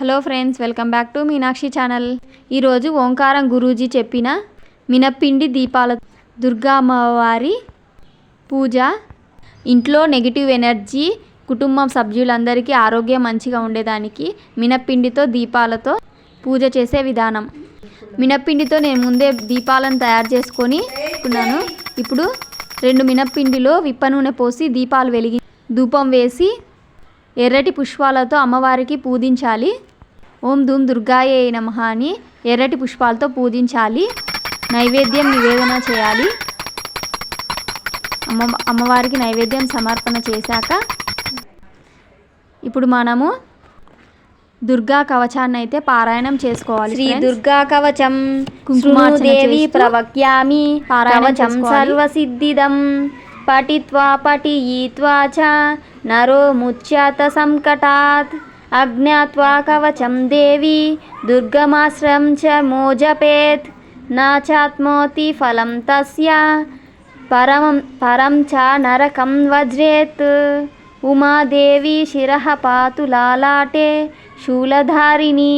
Hello friends welcome back to Meenakshi channel. ఈరోజు ఓంకారం గురూజీ చెప్పిన మినపిండి దీపాల దుర్గా అమ్మవారి పూజ. ఇంట్లో నెగిటివ్ ఎనర్జీ కుటుంబం సభ్యులందరికీ ఆరోగ్యం మంచిగా ఉండేదానికి మినపిండితో దీపాలతో పూజ చేసే విధానం. మినపిండితో నేను ముందే దీపాలను తయారు చేసుకొని ఉన్నాను ఇప్పుడు రెండు మినపిండిలో విప్ప నూనె పోసి దీపాలు వెలిగి ధూపం వేసి ఎర్రటి పుష్పాలతో అమ్మవారికి పూజించాలి ఓం ధూమ్ దుర్గాయే నమః అని ఎర్రటి పుష్పాలతో పూజించాలి నైవేద్యం నివేదన చేయాలి అమ్మ అమ్మవారికి నైవేద్యం సమర్పణ చేశాక ఇప్పుడు మనము దుర్గా కవచాన్ని అయితే పారాయణం చేసుకోవాలి శ్రీ. దుర్గా కవచం కుంకుమార్చన దేవి చేస్తూ ప్రవక్యామి పారాయణం కవచం. సర్వసిద్ధిదం పఠిత్వా పఠియిత్వా చ నరో ముచ్యాత సంకటాత్. అజ్ఞాత్వా కవచం దేవి దుర్గమాశ్రం చ మోజపేత్. నా చాత్మోతి ఫలం తస్య పరమం పరం చ నరకం వజ్రేత్. ఉమాదేవి శిరః పాతు లాలాటే శూలధారిణి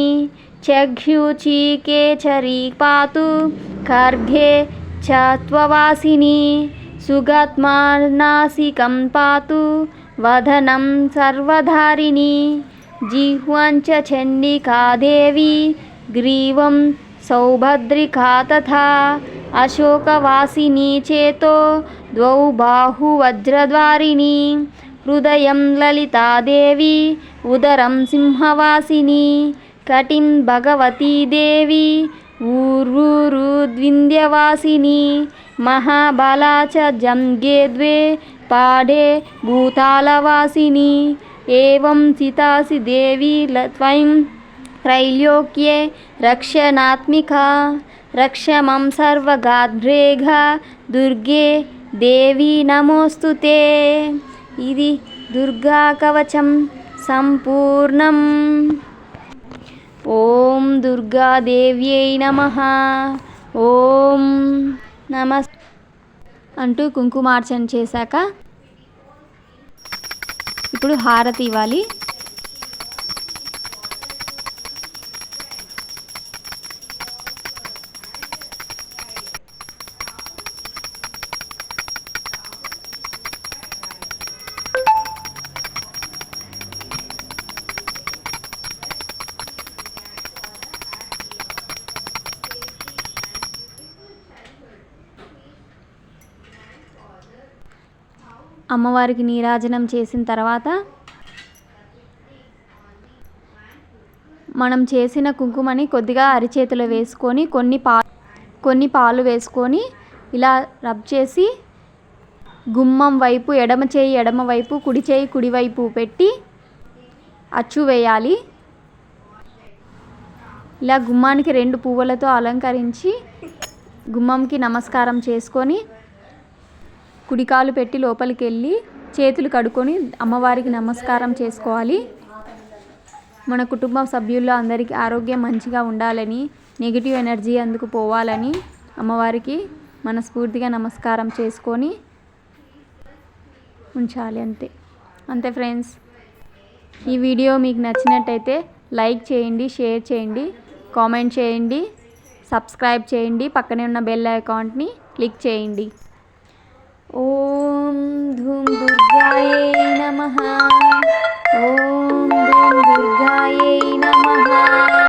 చఘ్యూచీకేచరీ పాతు ఖర్గే చ త్వవాసిని. సుగత్మానాసికం పాతు వదనం సర్వధారిణి జిహ్వంచ చండికా దేవి గ్రీవం సౌభద్రికా తథా అశోకవాసిని చేతో ద్వౌ బాహు వజ్రద్వారిణి హృదయం లలితాదేవి ఉదరం సింహవాసిని కటిం భగవతీ దేవి ఊర్వూరు ద్వింద్యవాసిని మహాబలాచ జంగే ద్వే పాడే భూతాలవాసిని. ఏవం సితాసి దేవి త్వైం త్రైలోక్యే రక్షణాత్మికా రక్షమం సర్వగాధ్రేఘ దుర్గే దేవి నమోస్తు ఇది దుర్గా కవచం సంపూర్ణం. ఓం దుర్గాదేవ్యై నమ. ఓం నమస్ అంటూ కుంకుమార్చన చేశాక ఇప్పుడు హారతి ఇవ్వాలి. అమ్మవారికి నీరాజనం చేసిన తర్వాత మనం చేసిన కుంకుమని కొద్దిగా అరిచేతిలో వేసుకొని కొన్ని పా కొన్ని పాలు వేసుకొని ఇలా రబ్ చేసి గుమ్మం వైపు ఎడమ చేయి ఎడమ వైపు కుడి చేయి కుడివైపు పెట్టి అచ్చు వేయాలి. ఇలా గుమ్మానికి రెండు పువ్వులతో అలంకరించి గుమ్మంకి నమస్కారం చేసుకొని కుడికాలు పెట్టి లోపలికి వెళ్ళి చేతులు కడుక్కొని అమ్మవారికి నమస్కారం చేసుకోవాలి. మన కుటుంబ సభ్యుల్లో అందరికీ ఆరోగ్యం మంచిగా ఉండాలని నెగిటివ్ ఎనర్జీ అందుకు పోవాలని అమ్మవారికి మనస్ఫూర్తిగా నమస్కారం చేసుకొని ఉంచాలి అంతే. అంతే ఫ్రెండ్స్. ఈ వీడియో మీకు నచ్చినట్టయితే లైక్ చేయండి షేర్ చేయండి కామెంట్ చేయండి సబ్స్క్రైబ్ చేయండి పక్కనే ఉన్న బెల్ అకౌంట్ని క్లిక్ చేయండి. ఓం ధూమ్ దుర్గాయే నమ. ఓం ధూమ్ దుర్గాయే